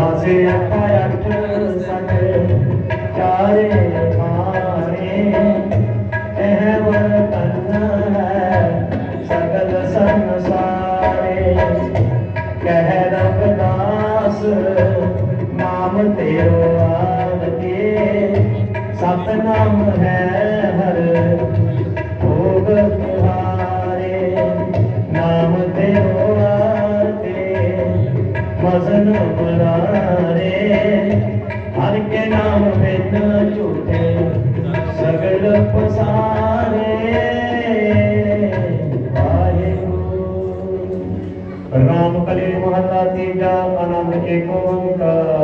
ਨਾਸੇ ਅੱਖਾਂ ਅੱਠ ਸੱਟ ਚਾਰੇ ਮਾਰੇ ਇਹ ਵਤਨ ਹੈ ਸਗਲ ਸੰਸਾਰੇ। ਕਹਿ ਰਬਦਾਸ ਨਾਮ ਤੇਰੋ ਆਵਤੇ ਸਤਨਾਮ ਹੈ ਹਰ ਭੋਗ रे हर के नाम पे झूठे सगल पसारे। राम कली महला तीजा अनंत एक ओंकार।